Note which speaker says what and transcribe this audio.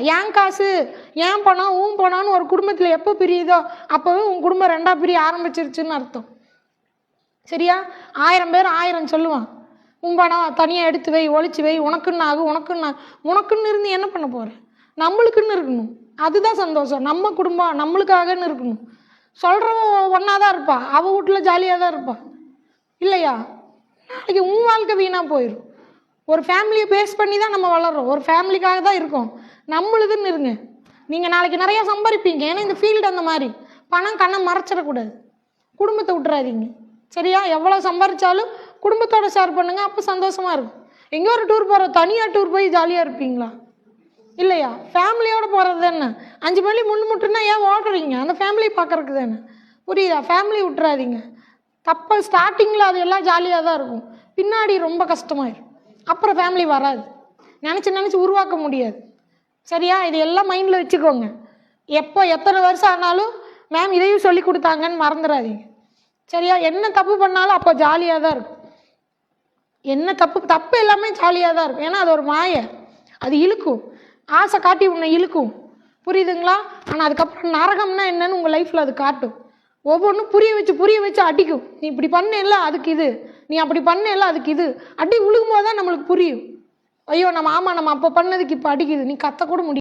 Speaker 1: ஏன் காசு? ஏன் பணம்? ஊன் பணம்னு ஒரு குடும்பத்தில் எப்போ பிரியுதோ அப்போவே உன் குடும்பம் ரெண்டாக பிரிய ஆரம்பிச்சிருச்சுன்னு அர்த்தம். சரியா? ஆயிரம் பேர் ஆயிரம் சொல்லுவான். உன் பணம் தனியாக எடுத்து வை ஒழிச்சு வை உனக்குன்னு ஆகும் உனக்குன்னு உனக்குன்னு இருந்து என்ன பண்ண போகிற நம்மளுக்குன்னு இருக்கணும். அதுதான் சந்தோஷம். நம்ம குடும்பம் நம்மளுக்காகன்னு இருக்கணும். சொல்கிறவன் ஒன்றா தான் இருப்பா. அவள் வீட்டில் ஜாலியாக தான் இருப்பா. இல்லையா? நாளைக்கு உன் வாழ்க்கை வீணாக போயிடும் ஒரு ஃபேமிலியை பேஸ் பண்ணி தான் நம்ம வளர்றோம். ஒரு ஃபேமிலிக்காக தான் இருக்கோம். நம்மளுதுன்னு இருங்க. நீங்கள் நாளைக்கு நிறையா சம்பாதிப்பீங்க ஏன்னா இந்த ஃபீல்டு அந்த மாதிரி. பணம் கண்ணை மறைச்சிடக்கூடாது. குடும்பத்தை விட்டுறாதீங்க. சரியா? எவ்வளோ சம்பாரிச்சாலும் குடும்பத்தோட ஷேர் பண்ணுங்க. அப்போ சந்தோஷமா இருக்கும். எங்கேயோ ஒரு டூர் போகிறோம் தனியாக டூர் போய் ஜாலியாக இருப்பீங்களா? இல்லையா? ஃபேமிலியோட போகிறது தானே அஞ்சு மணி முன்னு முட்டுனா ஏன் ஓடுறீங்க? அந்த ஃபேமிலி பார்க்குறக்கு தானே. புரியுதா? ஃபேமிலி விட்டுறாதீங்க. தப்ப ஸ்டார்டிங்கில் அது எல்லாம் ஜாலியாக தான் இருக்கும். பின்னாடி ரொம்ப கஷ்டமாயிரும். அப்புறம் ஃபேமிலி வராது. நினச்சி நினச்சி உருவாக்க முடியாது. சரியா? இது எல்லாம் மைண்டில் வச்சுக்கோங்க. எப்போ எத்தனை வருஷம் ஆனாலும் மேம் இதையும் சொல்லி கொடுத்தாங்கன்னு மறந்துடாதீங்க சரியா? என்ன தப்பு பண்ணாலும் அப்போ ஜாலியாக தான் இருக்கும். என்ன தப்பு தப்பு எல்லாமே ஜாலியாக தான் இருக்கும். ஏன்னா அது ஒரு மாயை. அது இழுக்கும். ஆசை காட்டி உன்னை இழுக்கும். புரியுதுங்களா? ஆனால் அதுக்கப்புறம் நரகம்னா என்னன்னு உங்கள் லைஃப்பில் அது காட்டும். ஒவ்வொன்றும் புரிய வச்சு புரிய வச்சு அடிக்கும். நீ இப்படி பண்ணல அதுக்கு இது. நீ அப்படி பண்ணல அதுக்கு இது. அடி விழுகும் போது தான் நம்மளுக்கு புரியும். ஐயோ நம்ம ஆமாம் நம்ம அப்போ பண்ணதுக்கு இப்போ அடிக்குது. நீ கத்த கூட முடியும்